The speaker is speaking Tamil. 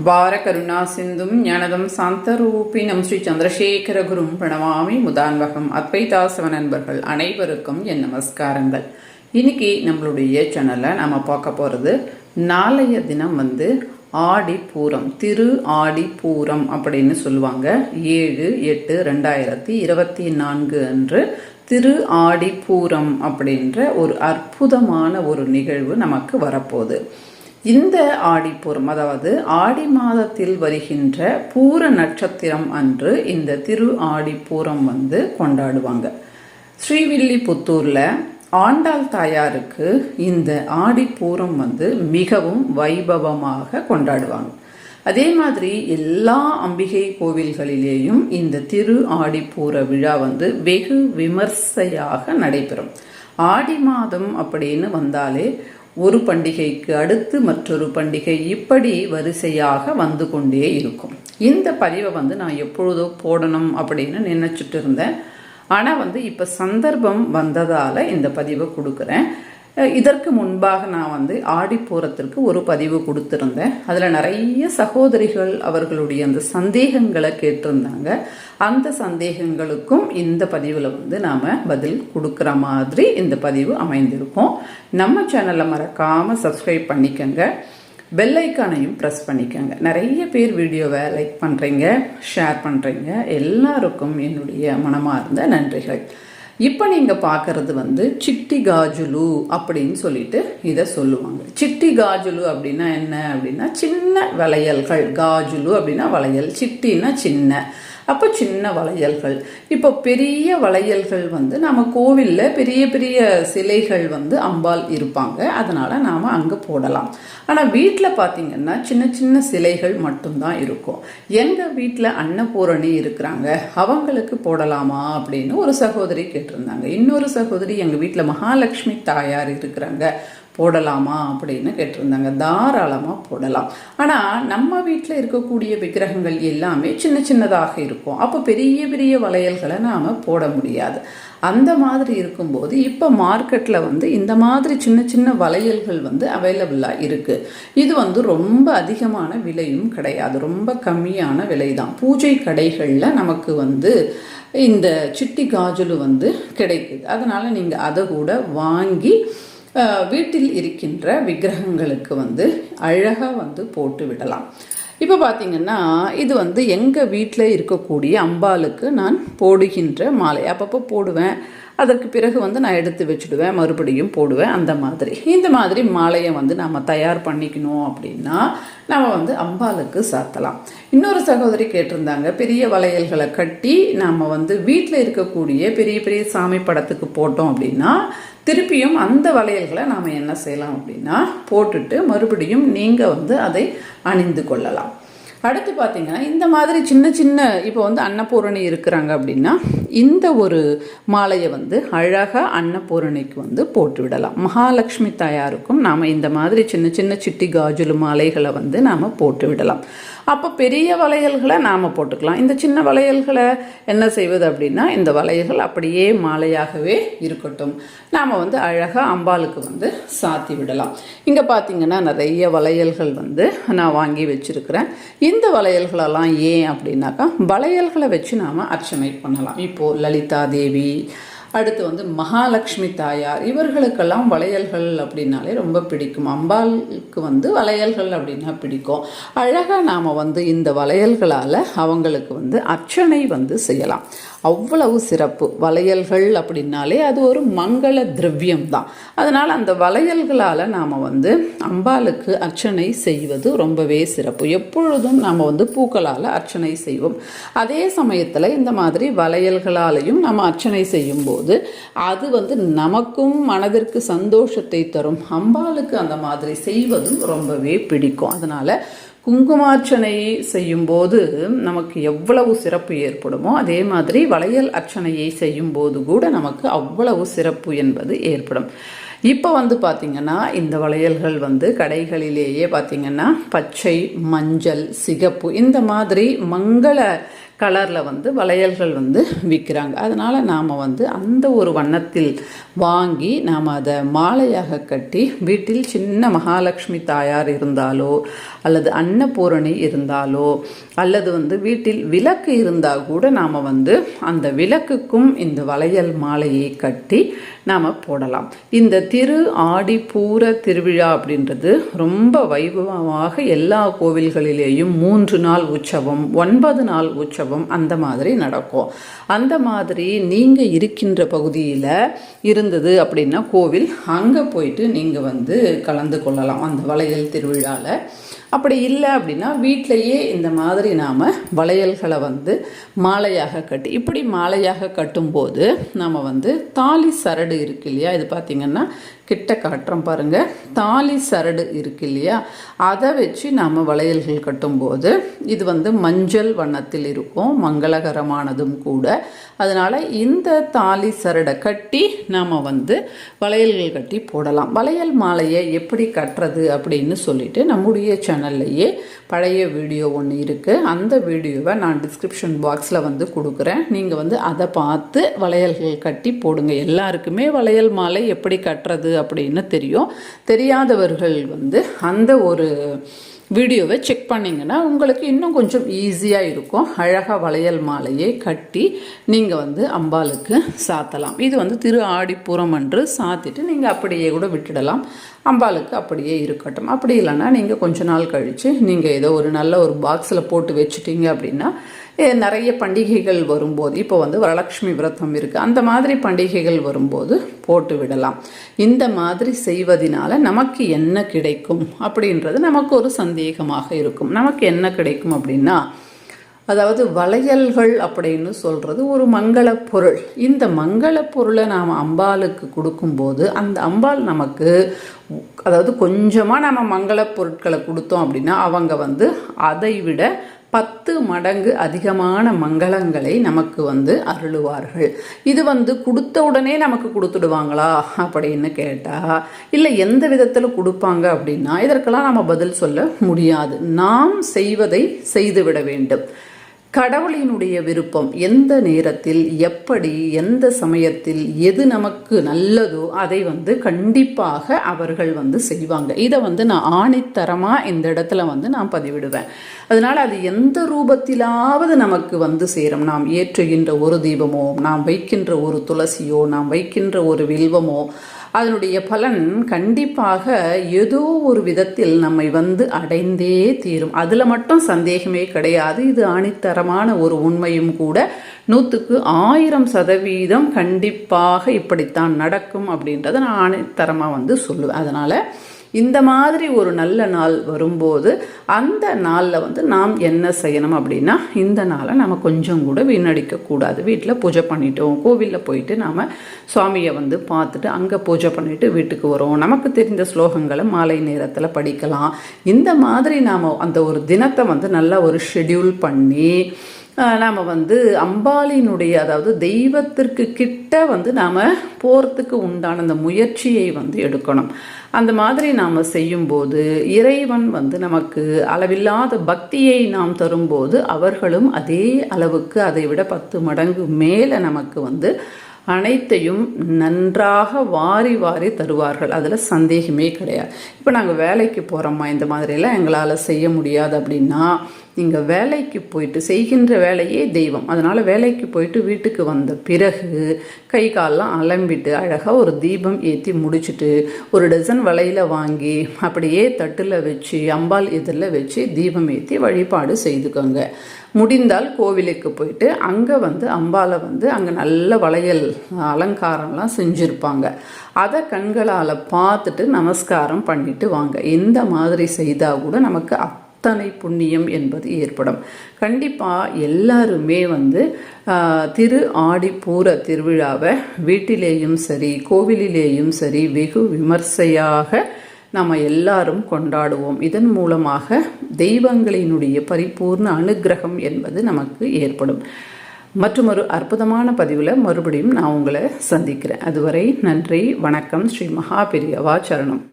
அபார கருணா சிந்தும் ஞானதம் சாந்தரூபினம் ஸ்ரீ சந்திரசேகர குரும் பிரணவாமி முதான்வகம் அத்வைதாசவ நண்பர்கள் அனைவருக்கும் என் நமஸ்காரங்கள். இன்னைக்கு நம்மளுடைய சேனலில் நம்ம பார்க்க போகிறது நாளைய தினம் வந்து ஆடி பூரம் திரு ஆடி பூரம் அப்படின்னு சொல்லுவாங்க. ஏழு எட்டு ரெண்டாயிரத்தி இருபத்தி நான்கு அன்று திரு ஆடி பூரம் அப்படின்ற ஒரு அற்புதமான ஒரு நிகழ்வு நமக்கு வரப்போகுது. இந்த ஆடிப்பூரம் அதாவது ஆடி மாதத்தில் வருகின்ற பூர நட்சத்திரம் அன்று இந்த திரு ஆடிப்பூரம் வந்து கொண்டாடுவாங்க. ஸ்ரீவில்லிபுத்தூரில் ஆண்டாள் தாயாருக்கு இந்த ஆடிப்பூரம் வந்து மிகவும் வைபவமாக கொண்டாடுவாங்க. அதே மாதிரி எல்லா அம்பிகை கோவில்களிலேயும் இந்த திரு ஆடிப்பூர விழா வந்து வெகு விமர்சையாக நடைபெறும். ஆடி மாதம் அப்படின்னு வந்தாலே ஒரு பண்டிகைக்கு அடுத்து மற்றொரு பண்டிகை இப்படி வரிசையாக வந்து கொண்டே இருக்கும். இந்த பதிவை வந்து நான் எப்பொழுதோ போடணும் அப்படின்னு நினைச்சிட்டு இருந்தேன். ஆனால் வந்து இப்போ சந்தர்ப்பம் வந்ததால் இந்த பதிவை கொடுக்குறேன். இதற்கு முன்பாக நான் வந்து ஆடிப்பூரத்திற்கு ஒரு பதிவு கொடுத்துருந்தேன். அதில் நிறைய சகோதரிகள் அவர்களுடைய அந்த சந்தேகங்களை கேட்டிருந்தாங்க. அந்த சந்தேகங்களுக்கும் இந்த பதிவில் வந்து நாம் பதில் கொடுக்குற மாதிரி இந்த பதிவு அமைந்திருக்கும். நம்ம சேனலை மறக்காமல் சப்ஸ்கிரைப் பண்ணிக்கோங்க. பெல்லைக்கானையும் ப்ரெஸ் பண்ணிக்கோங்க. நிறைய பேர் வீடியோவை லைக் பண்ணுறீங்க ஷேர் பண்ணுறீங்க எல்லாருக்கும் என்னுடைய மனமார்ந்த நன்றிகள். இப்போ நீங்கள் பார்க்குறது வந்து சிட்டி காஜுலு அப்படின்னு சொல்லிட்டு இதை சொல்லுவாங்க. சிட்டி காஜுலு அப்படின்னா என்ன அப்படின்னா சின்ன வளையல்கள். காஜுலு அப்படின்னா வளையல். சிட்டின்னா சின்ன. அப்போ சின்ன வளையல்கள். இப்போ பெரிய வளையல்கள் வந்து நம்ம கோவிலில் பெரிய பெரிய சிலைகள் வந்து அம்பாள் இருப்பாங்க. அதனால் நாம் அங்கே போடலாம். ஆனால் வீட்டில் பார்த்தீங்கன்னா சின்ன சின்ன சிலைகள் மட்டும்தான் இருக்கும். எங்கள் வீட்டில் அன்னபூரணி இருக்கிறாங்க. அவங்களுக்கு போடலாமா அப்படின்னு ஒரு சகோதரி கேட்டிருந்தாங்க. இன்னொரு சகோதரி எங்கள் வீட்டில் மகாலட்சுமி தாயார் இருக்கிறாங்க. போடலாமா அப்படின்னு கேட்டிருந்தாங்க. தாராளமாக போடலாம். ஆனால் நம்ம வீட்டில் இருக்கக்கூடிய விக்கிரகங்கள் எல்லாமே சின்ன சின்னதாக இருக்கும். அப்போ பெரிய பெரிய வளையல்களை நாம் போட முடியாது. அந்த மாதிரி இருக்கும்போது இப்போ மார்க்கெட்டில் வந்து இந்த மாதிரி சின்ன சின்ன வளையல்கள் வந்து அவைலபிளாக இருக்குது இது வந்து ரொம்ப அதிகமான விலையும் கிடையாது. ரொம்ப கம்மியான விலை தான் பூஜை கடைகளில் நமக்கு வந்து இந்த சிட்டி காஜுலு வந்து கிடைக்குது. அதனால் நீங்கள் அதை கூட வாங்கி வீட்டில் இருக்கின்ற விக்கிரகங்களுக்கு வந்து அழகாக வந்து போட்டு விடலாம். இப்போ பார்த்தீங்கன்னா இது வந்து எங்கள் வீட்டில் இருக்கக்கூடிய அம்பாளுக்கு நான் போடுகின்ற மாலை. அப்பப்போ போடுவேன். அதற்கு பிறகு வந்து நான் எடுத்து வச்சுடுவேன். மறுபடியும் போடுவேன். அந்த மாதிரி. இந்த மாதிரி மாலையை வந்து நம்ம தயார் பண்ணிக்கணும் அப்படின்னா நம்ம வந்து அம்பாளுக்கு சாத்தலாம். இன்னொரு சகோதரி கேட்டிருந்தாங்க பெரிய வளையல்களை கட்டி நம்ம வந்து வீட்டில் இருக்கக்கூடிய பெரிய பெரிய சாமி படத்துக்கு போட்டோம் அப்படின்னா திருப்பியும் அந்த வளையல்களை நாம் என்ன செய்யலாம் அப்படின்னா போட்டுட்டு மறுபடியும் நீங்கள் வந்து அதை அணிந்து கொள்ளலாம். அடுத்து பார்த்தீங்கன்னா இந்த மாதிரி சின்ன சின்ன இப்போ வந்து அன்னபூரணி இருக்கிறாங்க அப்படின்னா இந்த ஒரு மாலையை வந்து அழகாக அன்னபூரணிக்கு வந்து போட்டு விடலாம். மகாலட்சுமி தாயாருக்கும் நாம் இந்த மாதிரி சின்ன சின்ன சிட்டி காஜுலு மாலைகளை வந்து நாம் போட்டு விடலாம். அப்போ பெரிய வளையல்களை நாம் போட்டுக்கலாம். இந்த சின்ன வளையல்களை என்ன செய்வது அப்படின்னா இந்த வளையல்கள் அப்படியே மாலையாகவே இருக்கட்டும். நாம் வந்து அழகாக அம்பாளுக்கு வந்து சாத்தி விடலாம். இங்கே பார்த்தீங்கன்னா நிறைய வளையல்கள் வந்து நான் வாங்கி வச்சுருக்கிறேன். இந்த வளையல்களெல்லாம் ஏன் அப்படின்னாக்கா வளையல்களை வச்சு நாம் அர்ச்சனை பண்ணலாம். இப்போது லலிதா தேவி அடுத்து வந்து மகாலட்சுமி தாயார். இவர்களுக்கெல்லாம் வளையல்கள் அப்படின்னாலே ரொம்ப பிடிக்கும். அம்பாளுக்கு வந்து வளையல்கள் அப்படின்னா பிடிக்கும். அழகாக நாம் வந்து இந்த வளையல்களால் அவங்களுக்கு வந்து அர்ச்சனை வந்து செய்யலாம். அவ்வளவு சிறப்பு. வளையல்கள் அப்படின்னாலே அது ஒரு மங்கள திரவியம் தான் அதனால் அந்த வளையல்களால் நாம் வந்து அம்பாளுக்கு அர்ச்சனை செய்வது ரொம்பவே சிறப்பு. எப்பொழுதும் நாம் வந்து பூக்களால் அர்ச்சனை செய்வோம். அதே சமயத்தில் இந்த மாதிரி வளையல்களாலையும் நம்ம அர்ச்சனை செய்யும்போது அது வந்து நமக்கும் மனதிற்கு சந்தோஷத்தை தரும். அம்பாளுக்கு அந்த மாதிரி செய்வதும் ரொம்பவே பிடிக்கும். அதனால் குங்குமார்ச்சனை செய்யும்போது நமக்கு எவ்வளவு சிறப்பு ஏற்படுமோ அதே மாதிரி வளையல் அர்ச்சனையை செய்யும்போது கூட நமக்கு அவ்வளவு சிறப்பு என்பது ஏற்படும். இப்போ வந்து பார்த்திங்கன்னா இந்த வளையல்கள் வந்து கடைகளிலேயே பார்த்திங்கன்னா பச்சை மஞ்சள் சிகப்பு இந்த மாதிரி மங்கள கலரில் வந்து வளையல்கள் வந்து விற்கிறாங்க. அதனால் நாம் வந்து அந்த ஒரு வண்ணத்தில் வாங்கி நாம் அதை மாலையாக கட்டி வீட்டில் சின்ன மகாலட்சுமி தாயார் இருந்தாலோ அல்லது அன்னபூரணி இருந்தாலோ அல்லது வந்து வீட்டில் விளக்கு இருந்தால் கூட நாம் வந்து அந்த விளக்குக்கும் இந்த வளையல் மாலையை கட்டி நாம் போடலாம். இந்த திரு ஆடி பூர திருவிழா அப்படின்றது ரொம்ப வைபவமாக எல்லா கோவில்களிலேயும் மூன்று நாள் உற்சவம் ஒன்பது நாள் உற்சவம் அந்த மாதிரி நடக்கும். அந்த மாதிரி நீங்கள் இருக்கின்ற பகுதியில் இருந்தது அப்படின்னா கோவில் அங்கே போயிட்டு நீங்கள் வந்து கலந்து கொள்ளலாம் அந்த வளையல் திருவிழாவில் அப்படி இல்லை அப்படின்னா வீட்டிலையே இந்த மாதிரி நாம் வளையல்களை வந்து மாலையாக கட்டி இப்படி மாலையாக கட்டும்போது நம்ம வந்து தாலி சரடு இருக்கு இல்லையா? இது பார்த்திங்கன்னா கிட்ட காட்டுறோம் பாருங்கள் தாலி சரடு இருக்கு இல்லையா? அதை வச்சு நாம் வளையல்கள் கட்டும்போது இது வந்து மஞ்சள் வண்ணத்தில் இருக்கும் மங்களகரமானதும் கூட. அதனால் இந்த தாலி சரடை கட்டி நாம் வந்து வளையல்கள் கட்டி போடலாம். வளையல் மாலையை எப்படி கட்டுறது அப்படின்னு சொல்லிட்டு நம்முடைய சேனல்லையே பழைய வீடியோ ஒன்று இருக்குது அந்த வீடியோவை நான் டிஸ்கிரிப்ஷன் பாக்ஸில் வந்து கொடுக்குறேன். நீங்கள் வந்து அதை பார்த்து வளையல்கள் கட்டி போடுங்க. எல்லாருக்குமே வளையல் மாலை எப்படி கட்டுறது அப்படின்னு தெரியும். தெரியாதவர்கள் வந்து அந்த ஒரு வீடியோவை செக் பண்ணிங்கன்னா உங்களுக்கு இன்னும் கொஞ்சம் ஈஸியாக இருக்கும். அழகாக வளையல் மாலையை கட்டி நீங்கள் வந்து அம்பாளுக்கு சாத்தலாம். இது வந்து திரு ஆடிப்புறம் அன்று சாத்திட்டு நீங்கள் அப்படியே கூட விட்டுடலாம். அம்பாளுக்கு அப்படியே இருக்கட்டும். அப்படி இல்லைன்னா நீங்கள் கொஞ்ச நாள் கழித்து நீங்கள் ஏதோ ஒரு நல்ல ஒரு பாக்ஸில் போட்டு வச்சுட்டீங்க அப்படின்னா நிறைய பண்டிகைகள் வரும்போது இப்போ வந்து வரலட்சுமி விரதம் இருக்குது அந்த மாதிரி பண்டிகைகள் வரும்போது போட்டு விடலாம். இந்த மாதிரி செய்வதனால நமக்கு என்ன கிடைக்கும் அப்படின்றது நமக்கு ஒரு சந்தேகமாக இருக்கும். நமக்கு என்ன கிடைக்கும் அப்படின்னா அதாவது வளையல்கள் அப்படின்னு சொல்கிறது ஒரு மங்கள பொருள். இந்த மங்கள பொருளை நாம் அம்பாளுக்கு கொடுக்கும்போது அந்த அம்பாள் நமக்கு அதாவது கொஞ்சமாக நம்ம மங்கள பொருட்களை கொடுத்தோம் அப்படின்னா அவங்க வந்து அதை விட பத்து மடங்கு அதிகமான மங்களங்களை நமக்கு வந்து அருளுவார்கள். இது வந்து கொடுத்த உடனே நமக்கு கொடுத்துடுவாங்களா அப்படின்னு கேட்டால் இல்லை எந்த விதத்தில் கொடுப்பாங்க அப்படின்னா இதற்கெல்லாம் நம்ம பதில் சொல்ல முடியாது. நாம் செய்வதை செய்துவிட வேண்டும். கடவுளினுடைய விருப்பம் எந்த நேரத்தில் எப்படி எந்த சமயத்தில் எது நமக்கு நல்லதோ அதை வந்து கண்டிப்பாக அவர்கள் வந்து செய்வாங்க. இதை வந்து நான் ஆணித்தரமாக இந்த இடத்துல வந்து நான் பதிவிடுவேன். அதனால் அது எந்த ரூபத்திலாவது நமக்கு வந்து சேரும். நாம் ஏற்றுகின்ற ஒரு தீபமோ நாம் வைக்கின்ற ஒரு துளசியோ நாம் வைக்கின்ற ஒரு வில்வமோ அதனுடைய பலன் கண்டிப்பாக ஏதோ ஒரு விதத்தில் நம்மை வந்து அடைந்தே தீரும். அதில் மட்டும் சந்தேகமே கிடையாது. இது ஆணித்தரமான ஒரு உண்மையும் கூட. நூற்றுக்கு ஆயிரம் சதவீதம் கண்டிப்பாக இப்படித்தான் நடக்கும் அப்படின்றத நான் ஆணித்தரமாக வந்து சொல்லுவேன். அதனால் இந்த மாதிரி ஒரு நல்ல நாள் வரும்போது அந்த நாளில் வந்து நாம் என்ன செய்யணும் அப்படின்னா இந்த நாளை நம்ம கொஞ்சம் கூட வீணடிக்கக்கூடாது வீட்டில் பூஜை பண்ணிட்டோம். கோவிலில் போயிட்டு நாம் சுவாமியை வந்து பார்த்துட்டு அங்கே பூஜை பண்ணிட்டு வீட்டுக்கு வரோம். நமக்கு தெரிந்த ஸ்லோகங்களை மாலை நேரத்தில் படிக்கலாம். இந்த மாதிரி நாம் அந்த ஒரு தினத்தை வந்து நல்லா ஒரு ஷெடியூல் பண்ணி நாம் வந்து அம்பாலினுடைய அதாவது தெய்வத்திற்கு கிட்ட வந்து நாம் போகிறதுக்கு உண்டான அந்த முயற்சியை வந்து எடுக்கணும். அந்த மாதிரி நாம் செய்யும்போது இறைவன் வந்து நமக்கு அளவில்லாத பக்தியை நாம் தரும்போது அவர்களும் அதே அளவுக்கு அதை விட பத்து மடங்கு மேலே நமக்கு வந்து அனைத்தையும் நன்றாக வாரி வாரி தருவார்கள். அதில் சந்தேகமே கிடையாது. இப்போ நாங்கள் வேலைக்கு போகிறோம்மா இந்த மாதிரியெல்லாம் எங்களால் செய்ய முடியாது அப்படின்னா நீங்கள் வேலைக்கு போயிட்டு செய்கின்ற வேலையே தெய்வம். அதனால் வேலைக்கு போயிட்டு வீட்டுக்கு வந்த பிறகு கை காலெலாம் அலம்பிட்டு அழகாக ஒரு தீபம் ஏற்றி முடிச்சுட்டு ஒரு டசன் வலையில் வாங்கி அப்படியே தட்டில் வச்சு அம்பாள் இதில் வச்சு தீபம் ஏற்றி வழிபாடு செய்துக்கோங்க. முடிந்தால் கோவிலுக்கு போயிட்டு அங்கே வந்து அம்பாவை வந்து அங்கே நல்ல வளையல் அலங்காரம்லாம் செஞ்சுருப்பாங்க. அதை கண்களால் பார்த்துட்டு நமஸ்காரம் பண்ணிட்டு வாங்க. இந்த மாதிரி செய்தால் கூட நமக்கு அத்தனை புண்ணியம் என்பது ஏற்படும். கண்டிப்பாக எல்லாருமே வந்து திரு ஆடி பூர திருவிழாவை வீட்டிலேயும் சரி கோவிலிலேயும் சரி வெகு விமர்சையாக நம்ம எல்லாரும் கொண்டாடுவோம். இதன் மூலமாக தெய்வங்களினுடைய பரிபூர்ண அனுகிரகம் என்பது நமக்கு ஏற்படும். மற்றும் ஒரு அற்புதமான பதிவில் மறுபடியும் நான் உங்களை சந்திக்கிறேன். அதுவரை நன்றி வணக்கம். ஸ்ரீ மகாபெரியவா சரணம்.